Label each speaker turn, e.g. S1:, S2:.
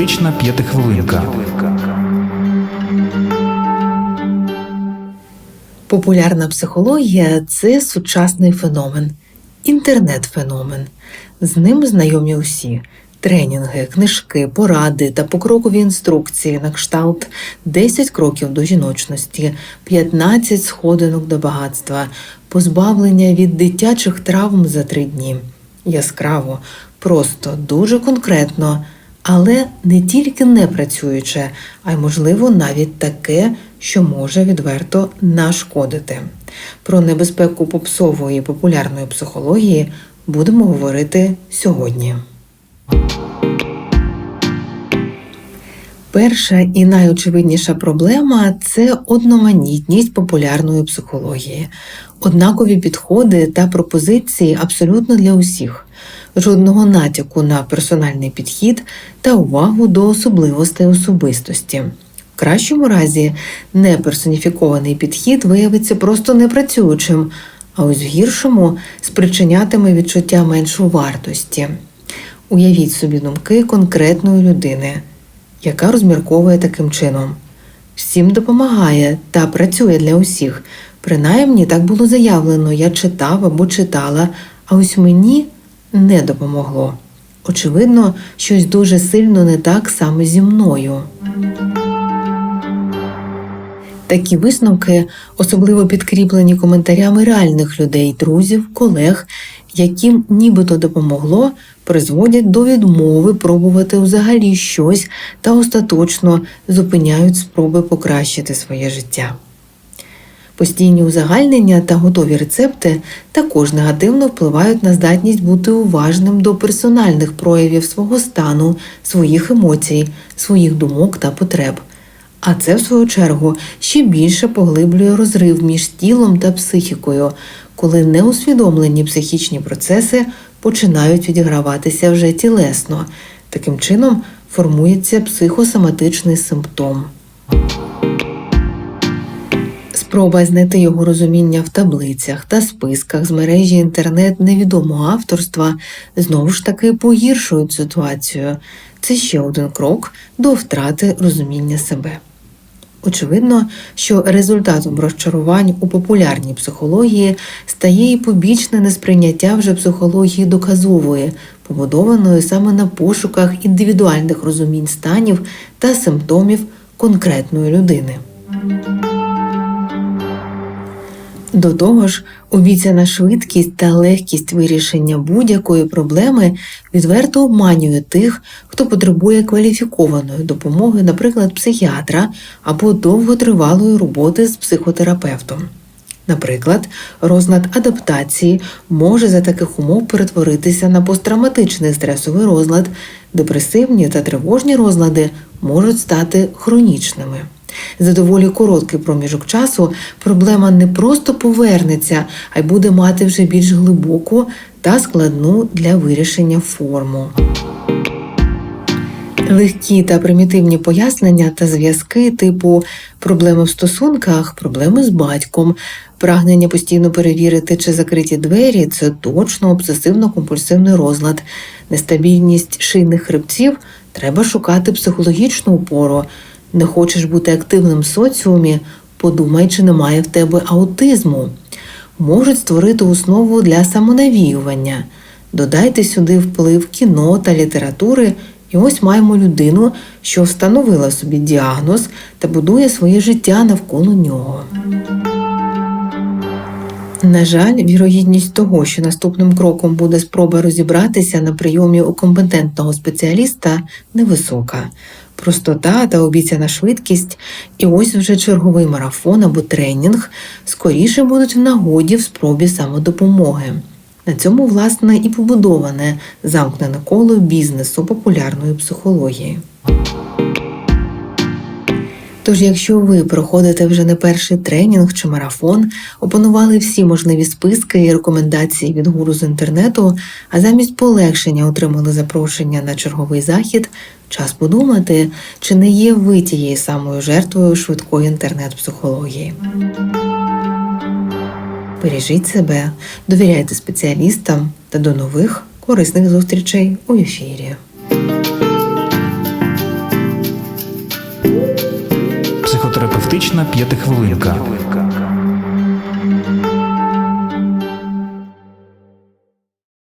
S1: Терапевтична п'ятихвилинка.
S2: Популярна психологія це сучасний феномен, інтернет-феномен. З ним знайомі усі. Тренінги, книжки, поради та покрокові інструкції на кшталт 10 кроків до жіночності, 15 сходинок до багатства, позбавлення від дитячих травм за три дні. Яскраво, просто, дуже конкретно, але не тільки не працююче, а й, можливо, навіть таке, що може відверто нашкодити. Про небезпеку попсової популярної психології будемо говорити сьогодні. Перша і найочевидніша проблема це одноманітність популярної психології, однакові підходи та пропозиції абсолютно для усіх, жодного натяку на персональний підхід та увагу до особливостей особистості. В кращому разі неперсоніфікований підхід виявиться просто непрацюючим, а ось в гіршому спричинятиме відчуття меншої вартості. Уявіть собі думки конкретної людини, яка розмірковує таким чином. Всім допомагає та працює для усіх. Принаймні так було заявлено, я читав або читала, а ось мені не допомогло. Очевидно, щось дуже сильно не так саме зі мною. Такі висновки особливо підкріплені коментарями реальних людей, друзів, колег, яким нібито допомогло, призводять до відмови пробувати взагалі щось та остаточно зупиняють спроби покращити своє життя. Постійні узагальнення та готові рецепти також негативно впливають на здатність бути уважним до персональних проявів свого стану, своїх емоцій, своїх думок та потреб. А це, в свою чергу, ще більше поглиблює розрив між тілом та психікою, коли неусвідомлені психічні процеси починають відіграватися вже тілесно. Таким чином формується психосоматичний симптом. Спроба знайти його розуміння в таблицях та списках з мережі інтернет невідомого авторства знову ж таки погіршують ситуацію. Це ще один крок до втрати розуміння себе. Очевидно, що результатом розчарувань у популярній психології стає і побічне несприйняття вже психології доказової, побудованої саме на пошуках індивідуальних розумінь станів та симптомів конкретної людини. До того ж, обіцяна швидкість та легкість вирішення будь-якої проблеми відверто обманює тих, хто потребує кваліфікованої допомоги, наприклад, психіатра або довготривалої роботи з психотерапевтом. Наприклад, розлад адаптації може за таких умов перетворитися на посттравматичний стресовий розлад, депресивні та тривожні розлади можуть стати хронічними. За доволі короткий проміжок часу проблема не просто повернеться, а й буде мати вже більш глибоку та складну для вирішення форму. Легкі та примітивні пояснення та зв'язки, типу проблеми в стосунках, проблеми з батьком, прагнення постійно перевірити, чи закриті двері це точно обсесивно-компульсивний розлад, нестабільність шийних хребців треба шукати психологічну опору. Не хочеш бути активним в соціумі, подумай, чи немає в тебе аутизму. Можуть створити основу для самонавіювання. Додайте сюди вплив кіно та літератури, і ось маємо людину, що встановила собі діагноз та будує своє життя навколо нього. На жаль, вірогідність того, що наступним кроком буде спроба розібратися на прийомі у компетентного спеціаліста, невисока. Простота та обіцяна швидкість, і ось вже черговий марафон або тренінг скоріше будуть в нагоді в спробі самодопомоги. На цьому, власне, і побудоване замкнене коло бізнесу популярної психології. Тож, якщо ви проходите вже не перший тренінг чи марафон, опанували всі можливі списки і рекомендації від гуру з інтернету, а замість полегшення отримали запрошення на черговий захід, час подумати, чи не є ви тією самою жертвою швидкої інтернет-психології. Бережіть себе, довіряйте спеціалістам та до нових корисних зустрічей у ефірі.
S1: Терапевтична п'ятихвилинка.